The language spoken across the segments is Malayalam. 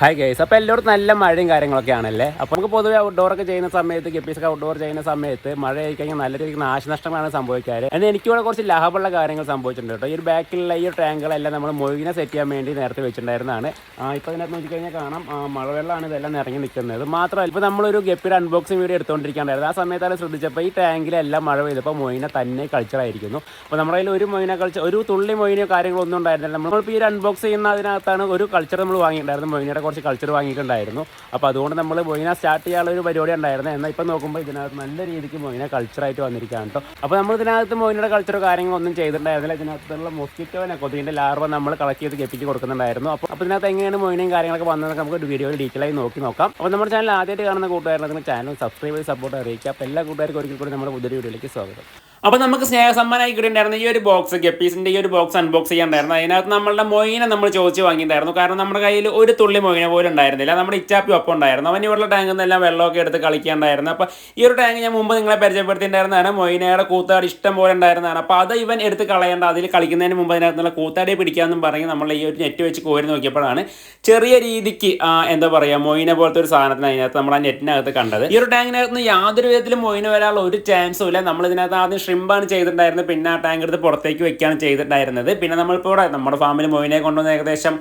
ഹായ് ഗൈസ് അപ്പോൾ എല്ലായിടത്തും നല്ല മഴയും കാര്യങ്ങളൊക്കെ ആണല്ലേ അപ്പോൾ നമുക്ക് പൊതുവെ ഔട്ട്ഡോർ ഒക്കെ ചെയ്യുന്ന സമയത്ത് ഗപ്പീസൊക്കെ ഔട്ട്ഡോർ ചെയ്യുന്ന സമയത്ത് മഴ ആയിക്കഴിഞ്ഞാൽ നല്ല രീതിക്ക് നാശനഷ്ടങ്ങളാണ് സംഭവിക്കാറ്. എന്നാൽ എനിക്കിവിടെ കുറച്ച് ലാഭമുള്ള കാര്യങ്ങൾ സംഭവിച്ചിട്ടുണ്ട് കേട്ടോ. ഈ ഒരു ബാക്കിലുള്ള ഈ ടാങ്കുകളെല്ലാം നമ്മൾ മൊഴിനെ സെറ്റ് ചെയ്യാൻ വേണ്ടി നേരത്തെ വെച്ചിട്ടുണ്ടായിരുന്നതാണ്. ഇപ്പോൾ ഇതിനകത്ത് നോക്കിക്കഴിഞ്ഞാൽ കാണാം. മഴവെള്ളമാണ് ഇതെല്ലാം നിറഞ്ഞു നിൽക്കുന്നത്. മാത്രമല്ല ഇപ്പോൾ നമ്മളൊരു ഗപ്പിയുടെ അൺബോക്സിംഗ് വീഡിയോ എടുത്തുകൊണ്ടിരിക്കുകയായിരുന്നു ആ സമയത്താണ് ശ്രദ്ധിച്ചപ്പോൾ ഈ ടാങ്കിലെല്ലാം മഴ പെയ്തപ്പോൾ മൊയിനെ തന്നെ കൾച്ചറായിരിക്കുന്നു അപ്പോൾ നമ്മുടെ കയ്യിൽ ഒരു മൊയിനെ കൾച്ചർ ഒരു തുള്ളി മൊയിനോ കാര്യങ്ങളോ ഒന്നും ഉണ്ടായിരുന്നില്ല. നമ്മളിപ്പോൾ ഈ ഒരു അൺബോക്സ് ചെയ്യുന്ന അതിനകത്താണ് ഒരു കൾച്ചർ നമ്മൾ വാങ്ങിയിട്ടുണ്ടായിരുന്നു മൊയിനയുടെ കുറച്ച് കൾച്ചർ വാങ്ങിയിട്ടുണ്ടായിരുന്നു. അപ്പോൾ അതുകൊണ്ട് നമ്മൾ മൊയിന സ്റ്റാർട്ട് ചെയ്യാനുള്ള ഒരു പരിപാടി ഉണ്ടായിരുന്നു. എന്നാൽ ഇപ്പം നോക്കുമ്പോൾ ഇതിനകത്ത് നല്ല രീതിക്ക് മൊയിന കൾച്ചറായിട്ട് വന്നിരിക്കുകയാണ് കേട്ടോ അപ്പോൾ നമ്മൾ ഇതിനകത്ത് മൊയിനയുടെ കൾച്ചറോ കാര്യങ്ങളൊന്നും ചെയ്തിട്ടുണ്ടായിരുന്നില്ല. ഇതിനകത്തുള്ള മൊസ്കിറ്റോനെ കൊതിന്റെ ലാർവ നമ്മൾ കളക്ട് ചെയ്ത് ഗപ്പിക്ക് കൊടുക്കുന്നുണ്ടായിരുന്നു. അപ്പോൾ അപ്പോൾ ഇതിനകത്ത് എങ്ങനെയാണ് മൊയിനയും കാര്യങ്ങളൊക്കെ വന്നതൊക്കെ നമുക്ക് ഒരു വീഡിയോയിൽ ഡീറ്റെയിൽ ആയി നോക്കി നോക്കാം. അപ്പോൾ നമ്മുടെ ചാനൽ ആദ്യമായിട്ട് കാണുന്ന കൂട്ടുകാരുടെ ചാനൽ സബ്സ്ക്രൈബ് ചെയ്ത് സപ്പോർട്ട് അറിയിക്കുക. അപ്പോൾ എല്ലാ കൂട്ടുകാർക്കും ഒരിക്കൽ കൂടി നമ്മുടെ പുതിയ വീഡിയോയിലേക്ക് സ്വാഗതം. അപ്പോൾ നമുക്ക് സ്നേഹസമ്മാനമായി കിട്ടിയിട്ടുണ്ടായിരുന്ന ഈ ഒരു ബോക്സ് ഗപ്പീസിന്റെ ഈ ഒരു ബോക്സ് അൺബോക്സ് ചെയ്യാണ്ടായിരുന്നു അതിനകത്ത് നമ്മളുടെ മൊയിനെ നമ്മൾ ചോദിച്ച് വാങ്ങിയിട്ടുണ്ടായിരുന്നു. കാരണം നമ്മുടെ കയ്യിൽ ഒരു തുള്ളി മൊയിനെ പോലും ഉണ്ടായിരുന്നില്ല. നമ്മുടെ ഇച്ചാപ്പി ഒപ്പം ഉണ്ടായിരുന്നു. അവൻ ഇവരുടെ ടാങ്കിൽ നിന്നെല്ലാം വെള്ളമൊക്കെ എടുത്ത് കളിക്കാണ്ടായിരുന്നു അപ്പോൾ ഈ ഒരു ടാങ്ക് ഞാൻ മുമ്പ് നിങ്ങളെ പരിചയപ്പെടുത്തിയിട്ടുണ്ടായിരുന്നതാണ്. മൊയിനയുടെ കൂത്താടി ഇഷ്ടം പോലെ ഉണ്ടായിരുന്നതാണ്. അപ്പോൾ അത് ഇവൻ എടുത്ത് കളയേണ്ട അതിൽ കളിക്കുന്നതിന് മുമ്പ് അതിനകത്തുള്ള കൂത്താടിയെ പിടിക്കാമെന്നും പറഞ്ഞ് നമ്മൾ ഈ ഒരു നെറ്റ് വെച്ച് കോരി നോക്കിയപ്പോഴാണ് ചെറിയ രീതിക്ക് എന്താ പറയുക മൊയിനെ പോലത്തെ ഒരു സാധനത്തിന് അതിനകത്ത് നമ്മൾ ആ നെറ്റിനകത്ത് കണ്ടത്. ഈ ഒരു ടാങ്കിനകത്ത് യാതൊരു വിധത്തിലും മൊയിന് വരാനുള്ള ഒരു ചാൻസും ഇല്ല. നമ്മൾ ഇതിനകത്ത് ആദ്യം ഷ്രിമ്പാണ് ചെയ്തിട്ടുണ്ടായിരുന്നത്. പിന്നെ ആ ടാങ്ക് എടുത്ത് പുറത്തേക്ക് വെക്കുകയാണ് ചെയ്തിട്ടുണ്ടായിരുന്നത്. പിന്നെ നമ്മളിപ്പോൾ ഇവിടെ നമ്മുടെ ഫാമിൽ മൊയിനെ കൊണ്ടുവന്ന് ഏകദേശം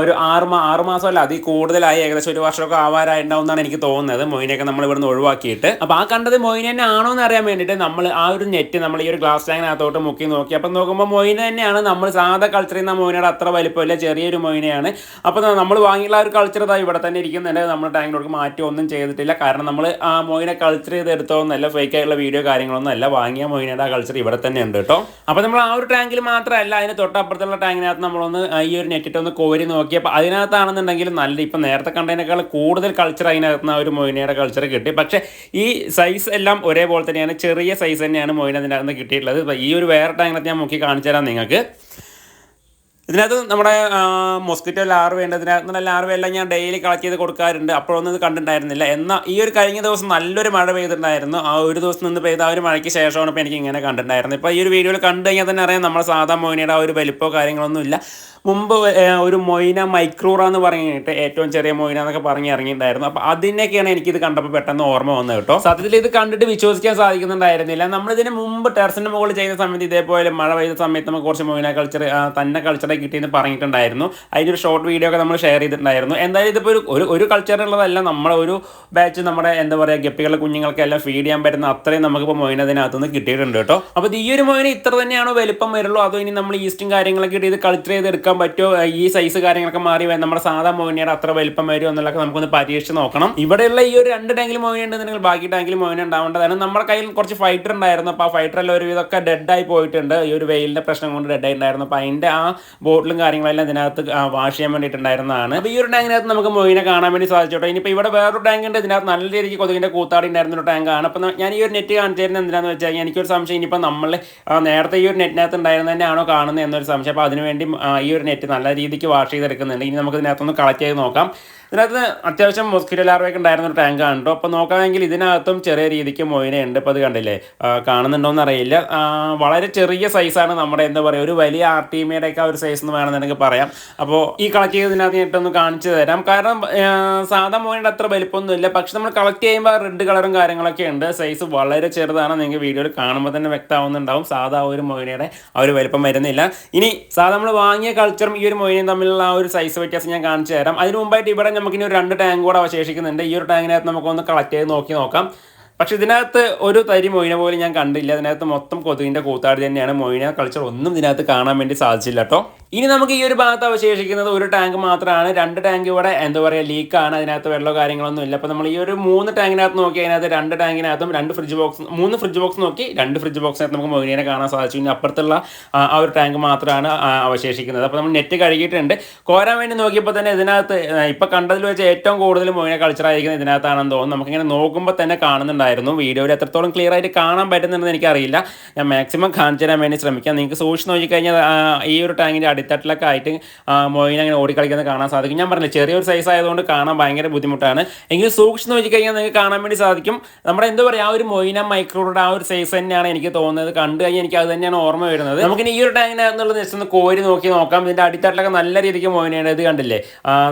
ഒരു ആറ് മാ ആറ് മാസമല്ല അതിൽ കൂടുതലായി ഏകദേശം ഒരു വർഷമൊക്കെ ആവാറായിട്ടുണ്ടാവുന്നതാണ് എനിക്ക് തോന്നുന്നത്. മൊയിനെയൊക്കെ നമ്മൾ ഇവിടുന്ന് ഒഴിവാക്കിയിട്ട്. അപ്പോൾ ആ കണ്ടത് മൊയിനെ തന്നെ ആണോ എന്ന് അറിയാൻ വേണ്ടിയിട്ട് നമ്മൾ ആ ഒരു നെറ്റ് നമ്മൾ ഈ ഒരു ഗ്ലാസ് ടാങ്കിനകത്തോട്ട് മുക്കി നോക്കി. അപ്പം നോക്കുമ്പോൾ മൊയിന തന്നെയാണ്. നമ്മൾ സാധാ കൾച്ചർ ചെയ്യുന്ന മൊയിനയുടെ അത്ര വലിപ്പമില്ല. ചെറിയൊരു മൊയിനയാണ്. അപ്പോൾ നമ്മൾ വാങ്ങിയുള്ള ഒരു കൾച്ചർ ഇതാ ഇവിടെ തന്നെ ഇരിക്കുന്നുണ്ട്. നമ്മൾ ടാങ്കിലോട്ട് മാറ്റി ഒന്നും ചെയ്തിട്ടില്ല. കാരണം നമ്മൾ ആ മൊയിനെ കൾച്ചർ ചെയ്ത് എടുത്തോന്നല്ല ഫേക്ക് ആയിട്ടുള്ള വീഡിയോ കാര്യങ്ങളൊന്നും അല്ല വാങ്ങിയ മൊയിനയുടെ കൾച്ചർ ഇവിടെ തന്നെ ഉണ്ട് കേട്ടോ. അപ്പോൾ നമ്മൾ ആ ഒരു ടാങ്കിൽ മാത്രമല്ല അതിന് തൊട്ടപ്പുറത്തുള്ള ടാങ്കിനകത്ത് നമ്മളൊന്ന് ഈ ഒരു നെറ്റിട്ട് ഒന്ന് കോരി നോക്കി. അപ്പോൾ അതിനകത്താണെന്നുണ്ടെങ്കിൽ നല്ല ഇപ്പം നേരത്തെ കണ്ടതിനേക്കാൾ കൂടുതൽ കൾച്ചർ അതിനകത്ത് ആ ഒരു മൊയിനയുടെ കൾച്ചർ കിട്ടി. പക്ഷേ ഈ സൈസ് എല്ലാം ഒരേപോലെ തന്നെയാണ് ചെറിയ സൈസ് തന്നെയാണ് നിന്ന് കിട്ടിയിട്ടുള്ളത്. ഈ ഒരു വേറെ ടാങ്കിനകത്ത് ഞാൻ മുക്കി കാണിച്ചു തരാം നിങ്ങൾക്ക്. ഇതിനകത്ത് നമ്മുടെ മൊസ്കിറ്റോ ലാർവ ഉണ്ട്. ഇതിനകത്ത് ലാർവ എല്ലാം ഞാൻ ഡെയിലി കളക്ട് ചെയ്ത് കൊടുക്കാറുണ്ട്. അപ്പോഴൊന്നും ഇത് കണ്ടിട്ടുണ്ടായിരുന്നില്ല. എന്നാൽ ഈ ഒരു കഴിഞ്ഞ ദിവസം നല്ലൊരു മഴ പെയ്തിട്ടുണ്ടായിരുന്നു. ആ ഒരു ദിവസം നിന്ന് പെയ്ത ആ ഒരു മഴയ്ക്ക് ശേഷമാണ് ഇപ്പോൾ എനിക്ക് ഇങ്ങനെ കണ്ടിട്ടുണ്ടായിരുന്നത്. ഇപ്പോൾ ഈ ഒരു വീഡിയോയിൽ കണ്ടു കഴിഞ്ഞാൽ തന്നെ അറിയാം നമ്മുടെ സാധാ മൊയിനയുടെ ആ ഒരു വലിപ്പമോ കാര്യങ്ങളൊന്നും ഇല്ല. മുമ്പ് ഒരു മൊയിന മൈക്രൂറ എന്ന് പറഞ്ഞിട്ട് ഏറ്റവും ചെറിയ മൊയിന എന്നൊക്കെ പറഞ്ഞ് ഇറങ്ങിയിട്ടുണ്ടായിരുന്നു. അപ്പോൾ അതിനൊക്കെയാണ് എനിക്കിത് കണ്ടപ്പോൾ പെട്ടെന്ന് ഓർമ്മ വന്നത് കേട്ടോ. സത്യത്തിൽ ഇത് കണ്ടിട്ട് വിശ്വസിക്കാൻ സാധിക്കുന്നുണ്ടായിരുന്നില്ല. നമ്മളിതിന് മുമ്പ് ടെറസിന്റെ മുകളിൽ ചെയ്യുന്ന സമയത്ത് ഇതേപോലെ മഴ പെയ്ത സമയത്ത് നമുക്ക് കുറച്ച് മൊയിന കൾച്ചർ തന്നെ കൾച്ചറെ കിട്ടിയെന്ന് പറഞ്ഞിട്ടുണ്ടായിരുന്നു. അതിന്റെ ഒരു ഷോർട്ട് വീഡിയോ ഒക്കെ നമ്മൾ ഷെയർ ചെയ്തിട്ടുണ്ടായിരുന്നു. എന്തായാലും ഇതിപ്പോൾ ഒരു ഒരു കൾച്ചറുള്ളതല്ല നമ്മളെ ഒരു ബാച്ച് നമ്മുടെ എന്താ പറയുക ഗപ്പികളുടെ കുഞ്ഞുങ്ങൾക്കെല്ലാം ഫീഡ് ചെയ്യാൻ പറ്റുന്ന അത്രയും നമുക്കിപ്പോൾ മൊയിന അതിനകത്തുനിന്ന് കിട്ടിയിട്ടുണ്ട് കേട്ടോ. അപ്പോൾ ഈ ഒരു മൊയിന ഇത്ര തന്നെയാണോ വലിപ്പം വരുള്ളൂ? അതോ ഇനി നമ്മൾ ഈസ്റ്റും കാര്യങ്ങളൊക്കെ ഇട്ട് ഇത് കൾച്ചർ ചെയ്ത് എടുക്കാൻ പറ്റുമോ ഈ സൈസ് കാര്യങ്ങളൊക്കെ മാറി നമ്മുടെ സാധാ മൊയിനയുടെ അത്ര വലിപ്പം വരുമോ എന്നുള്ളതൊക്കെ നമുക്കൊന്ന് പരീക്ഷിച്ച് നോക്കണം. ഇവിടെയുള്ള ഈ ഒരു രണ്ട് ടാങ്കിൽ മൊയിന ഉണ്ടെന്നുണ്ടെങ്കിൽ ബാക്കി ടാങ്കിൽ മൊയിന ഉണ്ടാവേണ്ടതാണ്. നമ്മുടെ കയ്യിൽ കുറച്ച് ഫൈറ്റർ ഉണ്ടായിരുന്നു. അപ്പോൾ ആ ഫൈറ്റർ എല്ലാം ഒരു ഇതൊക്കെ ഡെഡ് ആയി പോയിട്ടുണ്ട്. ഈ ഒരു വെയിലിന്റെ പ്രശ്നം കൊണ്ട് ഡെഡ് ഉണ്ടായിരുന്നു അപ്പോൾ അതിന്റെ ആ ബോട്ടിലും കാര്യങ്ങളെല്ലാം ഇതിനകത്ത് വാഷ് ചെയ്യാൻ വേണ്ടിയിട്ടുണ്ടായിരുന്നതാണ്. അപ്പോൾ ഈ ഒരു ടാങ്കിനകത്ത് നമുക്ക് മൊയിനെ കാണാൻ വേണ്ടി സാധിച്ചോട്ടെ. ഇനിയിപ്പോൾ ഇവിടെ വേറൊരു ടാങ്ക് ഉണ്ട് ഇതിനകത്ത് നല്ല രീതിക്ക് കൊതുകിന്റെ കൂത്താടി ഉണ്ടായിരുന്ന ഒരു ടാങ്കാണ് അപ്പോൾ ഞാൻ ഈ ഒരു നെറ്റ് കാണിച്ചു തരുന്നത് എന്തിനാന്ന് വെച്ചാൽ എനിക്കൊരു സംശയം. ഇനിയിപ്പോൾ നമ്മൾ നേരത്തെ ഈ ഒരു നെറ്റിനകത്ത് ഉണ്ടായിരുന്ന തന്നെയാണോ കാണുന്നത് എന്നൊരു സംശയം. അപ്പോൾ അതിനുവേണ്ടി ഈ ഒരു നെറ്റ് നല്ല രീതിക്ക് വാഷ് ചെയ്തെടുക്കുന്നുണ്ട്. ഇനി നമുക്ക് ഇതിനകത്തൊന്ന് കളക്ട് ചെയ്ത് നോക്കാം. ഇതിനകത്ത് അത്യാവശ്യം മൊസ്കിറ്റോ ലാർവയൊക്കെ ഉണ്ടായിരുന്ന ഒരു ടാങ്കാണ് കേട്ടോ അപ്പോൾ നോക്കുകയാണെങ്കിൽ ഇതിനകത്തും ചെറിയ രീതിക്ക് മൊയിനുണ്ട് ഇപ്പോൾ അത് കണ്ടില്ലേ? കാണുന്നുണ്ടോയെന്ന് അറിയില്ല. വളരെ ചെറിയ സൈസാണ് നമ്മുടെ എന്താ പറയുക ഒരു വലിയ ആർ ടി എമ്മയുടെ ഒക്കെ ഒരു സൈസ് എന്ന് വേണമെന്നുണ്ടെങ്കിൽ പറയാം. അപ്പോൾ ഈ കളക്ട് ചെയ്തതിനകത്ത് ഒന്ന് കാണിച്ചു തരാം. കാരണം സാധാ മോയിന്റെ അത്ര വലിപ്പമൊന്നും ഇല്ല. പക്ഷെ നമ്മൾ കളക്ട് ചെയ്യുമ്പോൾ റെഡ് കളറും കാര്യങ്ങളൊക്കെ ഉണ്ട്. സൈസ് വളരെ ചെറുതാണ്. നിങ്ങൾക്ക് വീഡിയോയിൽ കാണുമ്പോൾ തന്നെ വ്യക്തമാവുന്നുണ്ടാവും. സാധാ ഒരു മൊയിനയുടെ ആ ഒരു വലിപ്പം വരുന്നില്ല. ഇനി സാധാ നമ്മൾ വാങ്ങിയ കൾച്ചറും ഈ ഒരു മൊയിനയും തമ്മിലുള്ള ആ ഒരു സൈസ് വ്യത്യാസം ഞാൻ കാണിച്ചു തരാം. അതിന് മുമ്പായിട്ട് ഇവിടെ നമുക്ക് ഇനി ഒരു രണ്ട് ടാങ്ക് കൂടെ അവശേഷിക്കുന്നുണ്ട്. ഈ ഒരു ടാങ്കിനകത്ത് നമുക്കൊന്ന് കളക്ട് ചെയ്ത് നോക്കി നോക്കാം. പക്ഷെ ഇതിനകത്ത് ഒരു തരി മൊയിന പോലും ഞാൻ കണ്ടില്ല. അതിനകത്ത് മൊത്തം കൊതുകിന്റെ കൂത്താടി തന്നെയാണ്. മൊയിന കൾച്ചർ ഒന്നും ഇതിനകത്ത് കാണാൻ വേണ്ടി സാധിച്ചില്ല കേട്ടോ ഇനി നമുക്ക് ഈ ഒരു ഭാഗത്ത് അവശേഷിക്കുന്നത് ഒരു ടാങ്ക് മാത്രമാണ്. രണ്ട് ടാങ്ക് ഇവിടെ എന്താ പറയുക ലീക്കാണ് അതിനകത്ത് വെള്ളമോ കാര്യങ്ങളൊന്നും ഇല്ല. അപ്പോൾ നമ്മൾ ഈ ഒരു മൂന്ന് ടാങ്കിനകത്ത് നോക്കി അതിനകത്ത് രണ്ട് ടാങ്കിനകത്തും രണ്ട് ഫ്രിഡ്ജ് ബോക്സ് മൂന്ന് ഫ്രിഡ്ജ് ബോക്സ് നോക്കി രണ്ട് ഫ്രിഡ്ജ് ബോക്സിനകത്ത് നമുക്ക് മൊഴിനെ കാണാൻ സാധിച്ചു. ഇനി അപ്പുറത്തുള്ള ആ ഒരു ടാങ്ക് മാത്രമാണ് അവശേഷിക്കുന്നത്. അപ്പോൾ നമ്മൾ നെറ്റ് കഴുകിയിട്ടുണ്ട്. കോരാൻ വേണ്ടി നോക്കിയപ്പോൾ തന്നെ ഇതിനകത്ത് ഇപ്പോൾ കണ്ടതിൽ വെച്ച് ഏറ്റവും കൂടുതൽ മൊഴിനെ കളിച്ചറായിരിക്കുന്നത് ഇതിനകത്താണെന്ന് തോന്നുന്നു. നമുക്കിങ്ങനെ നോക്കുമ്പോൾ തന്നെ കാണുന്നുണ്ടായിരുന്നു. വീഡിയോയിൽ എത്രത്തോളം ക്ലിയർ ആയിട്ട് കാണാൻ പറ്റുന്നുണ്ടെന്ന് എനിക്കറിയില്ല. ഞാൻ മാക്സിമം കാണിച്ചു തരാൻ വേണ്ടി ശ്രമിക്കാം. നിങ്ങൾക്ക് സൂക്ഷിച്ച് നോക്കിക്കഴിഞ്ഞാൽ ഈ ഒരു ടാങ്കിന്റെ അടിത്തട്ടിലൊക്കെ ആയിട്ട് മൊയിൻ അങ്ങനെ ഓടിക്കളിക്കുന്നത് കാണാൻ സാധിക്കും. ഞാൻ പറഞ്ഞില്ല ചെറിയൊരു സൈസ് ആയതുകൊണ്ട് കാണാൻ ഭയങ്കര ബുദ്ധിമുട്ടാണ്. എങ്കിലും സൂക്ഷിച്ച് നോക്കി കഴിഞ്ഞാൽ നിങ്ങൾക്ക് കാണാൻ വേണ്ടി സാധിക്കും. നമ്മുടെ എന്താ പറയുക ആ ഒരു മൊയിന മൈക്രോയുടെ ആ ഒരു സൈസ് തന്നെയാണ് എനിക്ക് തോന്നുന്നത്. കണ്ടു കഴിഞ്ഞാൽ എനിക്ക് അത് തന്നെയാണ് ഓർമ്മ വരുന്നത്. നമുക്ക് ഈ ഒരു ടാങ്കിനകത്തുള്ളത് ജസ്റ്റ് ഒന്ന് കോരി നോക്കി നോക്കാം. ഇതിന്റെ അടിത്തട്ടിലൊക്കെ നല്ല രീതിക്ക് മൊയിനയുടെ ഇത് കണ്ടില്ലേ?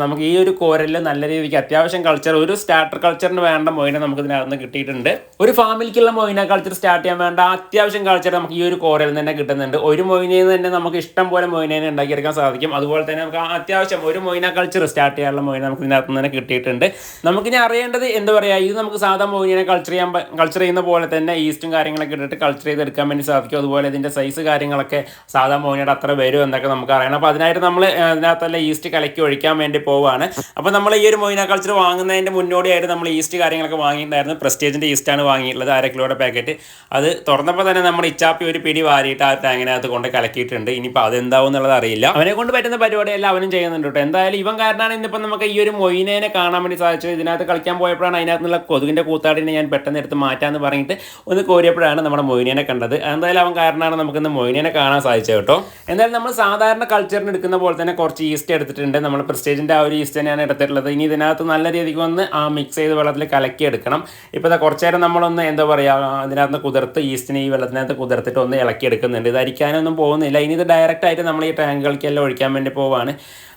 നമുക്ക് ഈ ഒരു കോരലിൽ നല്ല രീതിക്ക് അത്യാവശ്യം കൾച്ചർ ഒരു സ്റ്റാർട്ടർ കൾച്ചറിന് വേണ്ട മൊയിന നമുക്ക് ഇതിനകത്ത് കിട്ടിയിട്ടുണ്ട്. ഒരു ഫാമിലിക്കുള്ള മൊയിന കൾച്ചർ സ്റ്റാർട്ട് ചെയ്യാൻ വേണ്ട അത്യാവശ്യം കൾച്ചർ നമുക്ക് ഈ ഒരു കോരലിൽ തന്നെ കിട്ടുന്നുണ്ട്. ഒരു മൊയിനയിൽ നിന്ന് തന്നെ നമുക്ക് ഇഷ്ടം പോലെ മൊയിനേനെ ഉണ്ടാക്കിയെടുക്കാൻ സാധിക്കും. അതുപോലെ തന്നെ നമുക്ക് അത്യാവശ്യം ഒരു മൊയിന കൾച്ചർ സ്റ്റാർട്ട് ചെയ്യാനുള്ള മൊയിന നമുക്ക് ഇതിനകത്ത് തന്നെ കിട്ടിയിട്ടുണ്ട്. നമുക്കിനി അറിയേണ്ടത് എന്താ പറയുക ഇത് നമുക്ക് സാധാ മൊയിനെ കൾച്ചർ ചെയ്യാൻ കൾച്ചർ ചെയ്യുന്ന പോലെ തന്നെ ഈസ്റ്റും കാര്യങ്ങളൊക്കെ ഇട്ടിട്ട് കൾച്ചർ ചെയ്തെടുക്കാൻ വേണ്ടി സാധിക്കും. അതുപോലെ ഇതിന്റെ സൈസ് കാര്യങ്ങളൊക്കെ സാധാ മൊയിനയുടെ അത്ര വരും എന്നൊക്കെ നമുക്ക് അറിയണം അപ്പോൾ അതിനായിട്ട് നമ്മൾ അതിനകത്തല്ല ഈസ്റ്റ് കലക്കി ഒഴിക്കാൻ വേണ്ടി പോവുകയാണ് അപ്പോൾ നമ്മൾ ഈ ഒരു മൊയിന കൾച്ചർ വാങ്ങുന്നതിന്റെ മുന്നോടിയായിട്ട് നമ്മൾ ഈസ്റ്റ് കാര്യങ്ങളൊക്കെ വാങ്ങിയിട്ടുണ്ടായിരുന്നു. പ്രസ്റ്റേജിന്റെ ഈസ്റ്റാണ് വാങ്ങിയിട്ടുള്ളത് അര കിലോയുടെ പാക്കറ്റ് അത് തുറന്നപ്പോൾ തന്നെ നമ്മൾ ഇച്ചാപ്പി ഒരു പിടി വാരിയിട്ട് ആ ടാങ്ങിനകത്ത് കൊണ്ട് കലക്കിയിട്ടുണ്ട്. ഇനിയിപ്പോൾ അതെന്താവും എന്നുള്ളത് അറിയില്ല. അവനെ കൊണ്ട് പറ്റുന്ന പരിപാടിയെല്ലാം അവനും ചെയ്യുന്നുണ്ട് കേട്ടോ. എന്തായാലും ഇവൻ കാരണമാണ് ഇന്നിപ്പോൾ നമുക്ക് ഈ ഒരു മൊയിനേനെ കാണാൻ വേണ്ടി സാധിച്ചത്. ഇതിനകത്ത് കളിക്കാൻ പോയപ്പോഴാണ് അതിനകത്തുള്ള കൊതുകിന്റെ കൂത്താടിനെ ഞാൻ പെട്ടെന്ന് എടുത്ത് മാറ്റാമെന്ന് പറഞ്ഞിട്ട് ഒന്ന് കോരിയപ്പോഴാണ് നമ്മുടെ മൊയിനേനെ കണ്ടത്. എന്തായാലും അവൻ കാരണമാണ് നമുക്ക് നമുക്കിന്ന് മൊയിനേനെ കാണാൻ സാധിച്ചത് കേട്ടോ. എന്തായാലും നമ്മൾ സാധാരണ കൾച്ചറിന് എടുക്കുന്ന പോലെ തന്നെ കുറച്ച് ഈസ്റ്റ് എടുത്തിട്ടുണ്ട്. നമ്മൾ പ്രസ്റ്റേജിന്റെ ആ ഒരു ഈസ്റ്റ് തന്നെയാണ് എടുത്തിട്ടുള്ളത്. ഇനി ഇതിനകത്ത് നല്ല രീതിക്ക് ഒന്ന് ആ മിക്സ് ചെയ്ത് വെള്ളത്തിൽ കലക്കി എടുക്കണം. ഇപ്പോൾ കുറച്ച് നേരം നമ്മളൊന്ന് എന്താ പറയുക അതിനകത്ത് കുതിർത്ത് ഈസ്റ്റിനെ ഈ വെള്ളത്തിനകത്ത് കുതിർത്തിട്ട് ഒന്ന് ഇളക്കി എടുക്കുന്നുണ്ട് ഇത് അരിക്കാനൊന്നും പോകുന്നില്ല. ഇനി ഇത് ഡയറക്റ്റ് ആയിട്ട് നമ്മൾ ഈ ടാങ്കുകൾക്കെല്ലാം ഒഴിക്കാൻ വേണ്ടി പോവാണ്.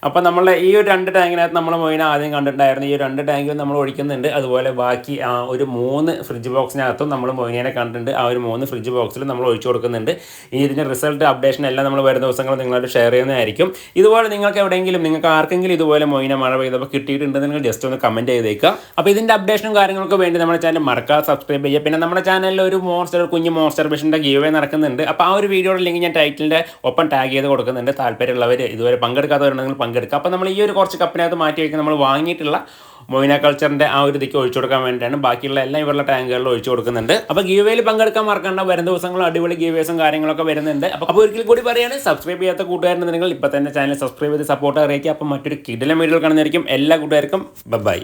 അപ്പോൾ നമ്മൾ ഈ ഒരു രണ്ട് ടാങ്കിനകത്ത് നമ്മൾ മൊയിന ആദ്യം കണ്ടിട്ടുണ്ടായിരുന്നു. ഈ രണ്ട് ടാങ്കിലും നമ്മൾ ഒഴിക്കുന്നുണ്ട്. അതുപോലെ ബാക്കി ഒരു മൂന്ന് ഫ്രിഡ്ജ് ബോക്സിനകത്തും നമ്മൾ മൊയിനെ കണ്ടിട്ടുണ്ട്. ആ ഒരു മൂന്ന് ഫ്രിഡ്ജ് ബോക്സിൽ നമ്മൾ ഒഴിച്ചു കൊടുക്കുന്നുണ്ട്. ഇനി ഇതിന്റെ റിസൾട്ട് അപ്ഡേഷൻ എല്ലാം നമ്മൾ വരുന്ന ദിവസങ്ങൾ നിങ്ങളോട് ഷെയർ ചെയ്യുന്നതായിരിക്കും. ഇതുപോലെ നിങ്ങൾക്ക് എവിടെയെങ്കിലും നിങ്ങൾക്ക് ആർക്കെങ്കിലും ഇതുപോലെ മൊയ്നെ മഴ പെയ്തപ്പോൾ കിട്ടിയിട്ടുണ്ടെന്ന് നിങ്ങൾ ജസ്റ്റ് ഒന്ന് കമന്റ് ചെയ്തേക്കുക. അപ്പോൾ ഇതിന്റെ അപ്ഡേഷനും കാര്യങ്ങൾക്കും വേണ്ടി നമ്മുടെ ചാനൽ മറക്കാതെ സബ്സ്ക്രൈബ് ചെയ്യുക. പിന്നെ നമ്മുടെ ചാനലിൽ ഒരു മോൺസ്റ്റർ കുഞ്ഞ് മോൺസ്റ്റർ ബിഷിന്റെ ഗീവേ നടക്കുന്നുണ്ട്. അപ്പോൾ ആ ഒരു വീഡിയോയുടെ ലിങ്ക് ഞാൻ ടൈറ്റിലിന്റെ ഒപ്പം ടാഗ് ചെയ്ത് കൊടുക്കുന്നുണ്ട്. താല്പര്യമുള്ളവർ ഇതുവരെ പങ്കെടുക്കാത്തവരുണ്ടെങ്കിൽ പങ്കെടുക്കുക. അപ്പോൾ നമ്മൾ ഈ ഒരു കുറച്ച് കപ്പിനകത്ത് മാറ്റി വയ്ക്കുക നമ്മൾ വാങ്ങിയിട്ടുള്ള മൊയിന കൾച്ചറിന്റെ ആ ഒരു ഇതിക്ക് ഒഴിച്ചു കൊടുക്കാൻ വേണ്ടിയാണ് ബാക്കിയുള്ള എല്ലാം ഇവരുടെ ടാങ്കുകളിൽ ഒഴിച്ചു കൊടുക്കുന്നുണ്ട്. അപ്പോൾ ഗീവേയിൽ പങ്കെടുക്കാൻ മറക്കണ്ട. വരും ദിവസങ്ങളും അടിപൊളി ഗീവേസും കാര്യങ്ങളൊക്കെ വരുന്നുണ്ട്. അപ്പോൾ ഒരിക്കൽ കൂടി പറയുകയാണ് സബ്സ്ക്രൈബ് ചെയ്യാത്ത കൂട്ടുകാരുണ്ടെങ്കിൽ ഇപ്പോൾ തന്നെ ചാനൽ സബ്സ്ക്രൈബ് ചെയ്ത് സപ്പോർട്ട് അറിയിക്കുക. അപ്പോൾ മറ്റൊരു കിടിലം വീഡിയോ കാണുന്നതായിരിക്കും. എല്ലാ കൂട്ടുകാർക്കും ബൈ